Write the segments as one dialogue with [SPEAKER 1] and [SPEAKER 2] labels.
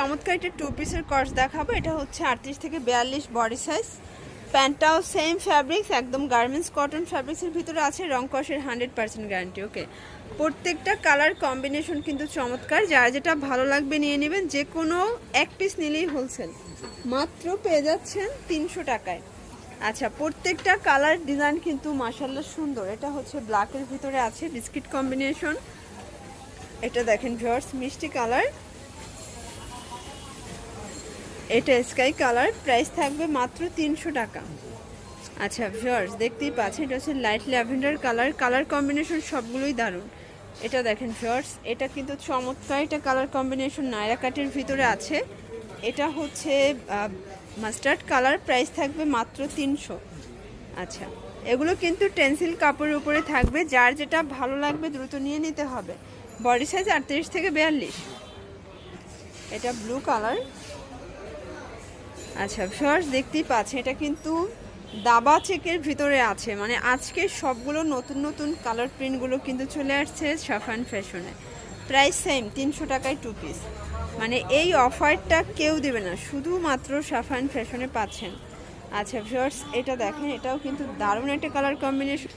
[SPEAKER 1] চমৎকার একটা টু পিসের কর্স দেখাবো। এটা হচ্ছে আটত্রিশ থেকে বিয়াল্লিশ বডি সাইজ প্যান্টটাও সেম ফ্যাব্রিক্স একদম গার্মেন্টস কটন ফ্যাব্রিক্সের ভিতরে আছে, রং কষের হান্ড্রেড পার্সেন্ট গ্যারান্টি ওকে প্রত্যেকটা কালার কম্বিনেশন কিন্তু চমৎকার। যার যেটা ভালো লাগবে নিয়ে নেবেন, যে কোনো এক পিস নিলেই হোলসেল মাত্র পেয়ে যাচ্ছেন তিনশো টাকায়। আচ্ছা প্রত্যেকটা কালার ডিজাইন কিন্তু মাসাল্লাহ সুন্দর। এটা হচ্ছে ব্ল্যাকের ভিতরে আছে বিস্কিট কম্বিনেশন এটা দেখেন ভিউয়ার্স মিষ্টি কালার এটা স্কাই কালার প্রাইস থাকবে মাত্র তিনশো টাকা। আচ্ছা ভিউয়ার্স দেখতেই পাচ্ছেন, এটা হচ্ছে light lavender colour colour combination সবগুলোই দারুণ। এটা দেখেন ভিউয়ার্স এটা কিন্তু চমৎকার এটা কালার কম্বিনেশন নায়রা কাটের ভিতরে আছে। এটা হচ্ছে মাস্টার্ড কালার প্রাইস থাকবে মাত্র তিনশো। আচ্ছা এগুলো কিন্তু টেন্সিল কাপড়ের উপরে থাকবে, যার যেটা ভালো লাগবে দ্রুত নিয়ে নিতে হবে। বডি সাইজ আটত্রিশ থেকে বিয়াল্লিশ। এটা ব্লু কালার আচ্ছা ফার্স্ট দেখতেই পাচ্ছেন, এটা কিন্তু দাবা চেকের ভিতরে আছে। মানে আজকে সবগুলো নতুন নতুন কালার প্রিন্টগুলো কিন্তু চলে আসছে সাফান ফ্যাশনে প্রাইস সেম তিনশো টাকায় টু পিস মানে এই অফারটা কেউ দেবে না, শুধুমাত্র সাফান ফ্যাশনে পাচ্ছেন। আচ্ছা ভিউয়ার্স এটা দেখেন, এটাও কিন্তু দারুণ একটা কালার কম্বিনেশন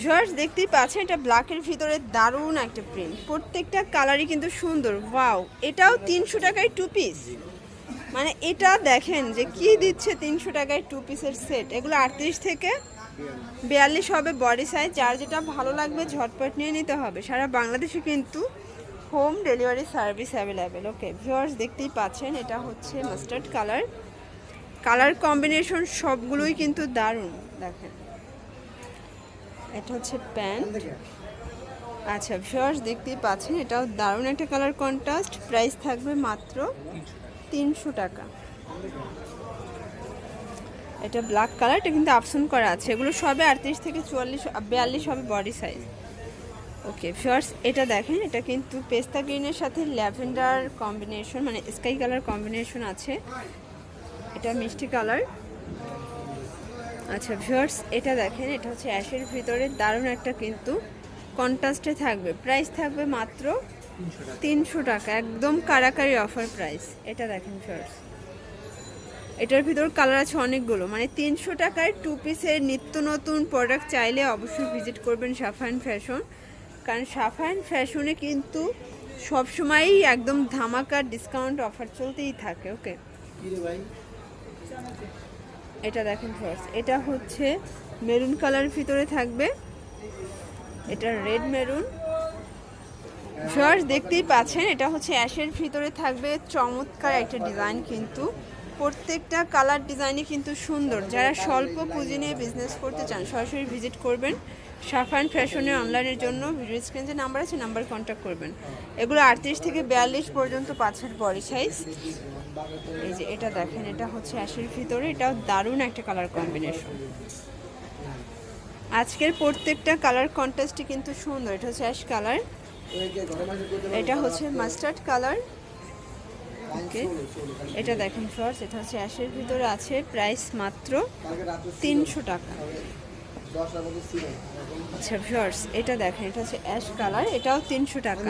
[SPEAKER 1] ভিউয়ার্স দেখতেই পাচ্ছেন, এটা ব্ল্যাকের ভিতরে দারুণ একটা প্রিন্ট প্রত্যেকটা কালারই কিন্তু সুন্দর। ওয়াও এটাও তিনশো টাকায় টু পিস মানে এটা দেখেন যে কি দিচ্ছে তিনশো টাকায় টু পিসের সেট এগুলো আটত্রিশ থেকে বিয়াল্লিশ হবে বডি সাইজ যার যেটা ভালো লাগবে ঝটপট নিয়ে নিতে হবে। সারা বাংলাদেশে কিন্তু home delivery service available okay viewers দেখতেই পাচ্ছেন, এটা হচ্ছে মাস্টার্ড কালার কালার কম্বিনেশন সবগুলোই কিন্তু দারুণ, দেখেন। এটা হচ্ছে প্যান্ট। আচ্ছা ভিউয়ার্স দেখতেই পাচ্ছেন, এটাও দারুণ একটা কালার কন্ট্রাস্ট প্রাইস থাকবে মাত্র তিনশো টাকা। এটা ব্ল্যাক কালার এটা কিন্তু আপসন করা আছে। এগুলো সবে আটত্রিশ থেকে চুয়াল্লিশ, বিয়াল্লিশ হবে বডি সাইজ ওকে ফার্স এটা দেখেন, এটা কিন্তু পেস্তা গ্রিনের সাথে ল্যাভেন্ডার কম্বিনেশন মানে স্কাই কালার কম্বিনেশন আছে। এটা মিষ্টি কালার আচ্ছা ভিউয়ার্স এটা দেখেন, এটা হচ্ছে অ্যাশের ভিতরে দারুণ একটা কিন্তু কন্ট্রাস্টে থাকবে। প্রাইস থাকবে মাত্র তিনশো টাকা। একদম কারাকারি অফার প্রাইস এটা দেখেন ফার্স্ট এটার ভিতর কালার আছে অনেকগুলো। মানে তিনশো টাকায় টু পিসের নিত্য নতুন প্রোডাক্ট চাইলে অবশ্যই ভিজিট করবেন সাফায়ন ফ্যাশন কারণ সাফায়ন ফ্যাশনে কিন্তু সবসময়ই একদম ধামাকা ডিসকাউন্ট অফার চলতেই থাকে ওকে এটা দেখেন ফার্স্ট এটা হচ্ছে মেরুন কালার ভিতরে থাকবে। এটা রেড মেরুন ফার্স্ট দেখতেই পাচ্ছেন, এটা হচ্ছে অ্যাশের ভিতরে থাকবে চমৎকার একটা ডিজাইন কিন্তু। প্রত্যেকটা কালার ডিজাইনই কিন্তু সুন্দর। যারা স্বল্প পুঁজি নিয়ে বিজনেস করতে চান, সরাসরি ভিজিট করবেন। সাফান ফ্যাশনের অনলাইনের জন্য ভিডিও স্ক্রিন যে নাম্বার আছে নাম্বার কন্ট্যাক্ট করবেন। এগুলো আটত্রিশ থেকে বিয়াল্লিশ পর্যন্ত পাঁচের বডি সাইজ এই যে এটা দেখেন, এটা হচ্ছে অ্যাশের ভিতরে, এটাও দারুণ একটা কালার কম্বিনেশন আজকের প্রত্যেকটা কালার কন্ট্রাস্টই কিন্তু সুন্দর, এটা হচ্ছে অ্যাশ কালার এটা হচ্ছে মাস্টার্ড কালার। ওকে, এটা দেখেন ফ্রস এটা হচ্ছে অ্যাশের ভিতরে আছে প্রাইস মাত্র তিনশো টাকা। আচ্ছা ভিউয়ার্স এটা দেখেন এটা হচ্ছে অ্যাশ কালার এটাও তিনশো টাকা।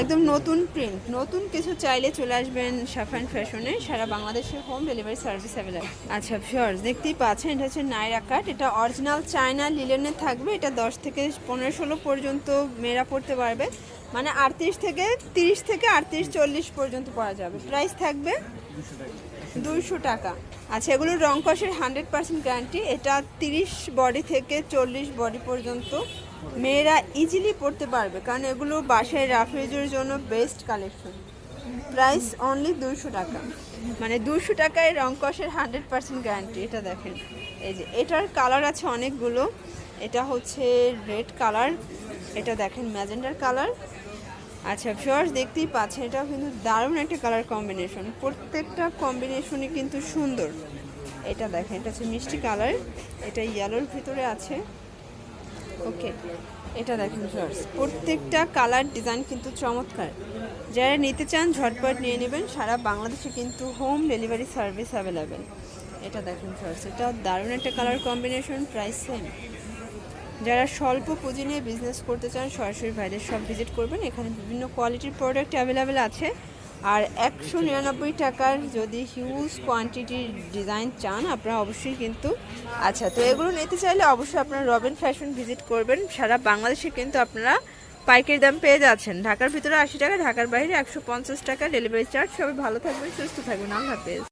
[SPEAKER 1] একদম নতুন প্রিন্ট নতুন কিছু চাইলে চলে আসবেন সাফান ফ্যাশনে সারা বাংলাদেশে হোম ডেলিভারি সার্ভিস অ্যাভেলেবল আচ্ছা ভিউয়ার্স দেখতেই পাচ্ছেন এটা হচ্ছে নাইরা কাট এটা অরিজিনাল চায়না লিলেনে থাকবে এটা দশ থেকে পনেরো ষোলো পর্যন্ত মেয়েরা পড়তে পারবে। মানে আটত্রিশ থেকে তিরিশ থেকে আটত্রিশ চল্লিশ পর্যন্ত পড়া যাবে। প্রাইস থাকবে দুইশো টাকা। আচ্ছা এগুলো রং কষের হান্ড্রেড পার্সেন্ট গ্যারান্টি এটা তিরিশ বডি থেকে চল্লিশ বডি পর্যন্ত মেয়েরা ইজিলি পড়তে পারবে, কারণ এগুলো বাসায় রাফেজের জন্য বেস্ট কালেকশন প্রাইস অনলি দুইশো টাকা। মানে দুশো টাকায় রং কষের হান্ড্রেড পার্সেন্ট গ্যারান্টি এটা দেখেন। এই যে, এটার কালার আছে অনেকগুলো। এটা হচ্ছে রেড কালার এটা দেখেন ম্যাজেন্ডার কালার আচ্ছা ফিওর্স দেখতেই পাচ্ছেন, এটাও কিন্তু দারুণ একটা কালার কম্বিনেশন প্রত্যেকটা কম্বিনেশনই কিন্তু সুন্দর। এটা দেখেন, এটা হচ্ছে মিষ্টি কালার এটা ইয়েলোর ভিতরে আছে। ওকে এটা দেখেন ফিওর্স প্রত্যেকটা কালার ডিজাইন কিন্তু চমৎকার। যারা নিতে চান, ঝটপট নিয়ে নেবেন। সারা বাংলাদেশে কিন্তু হোম ডেলিভারি সার্ভিস অ্যাভেলেবেল এটা দেখেন ফিওর্স এটা দারুণ একটা কালার কম্বিনেশন প্রাইস সেম যারা স্বল্প পুঁজি নিয়ে বিজনেস করতে চান, সরাসরি ভাইদের সব ভিজিট করবেন। এখানে বিভিন্ন কোয়ালিটির প্রোডাক্ট অ্যাভেলেবেল আছে। আর একশো নিরানব্বই টাকার যদি হিউজ কোয়ান্টিটির ডিজাইন চান, আপনারা অবশ্যই কিন্তু আচ্ছা তো এগুলো নিতে চাইলে অবশ্যই আপনারা রবিন ফ্যাশন ভিজিট করবেন। সারা বাংলাদেশে কিন্তু আপনারা পাইকারি দাম পেয়ে যাচ্ছেন। ঢাকার ভিতরে আশি টাকা, ঢাকার বাইরে একশো পঞ্চাশ টাকা। ডেলিভারি চার্জ সবাই ভালো থাকবেন, সুস্থ থাকবেন। আল্লাহ হাফেজ।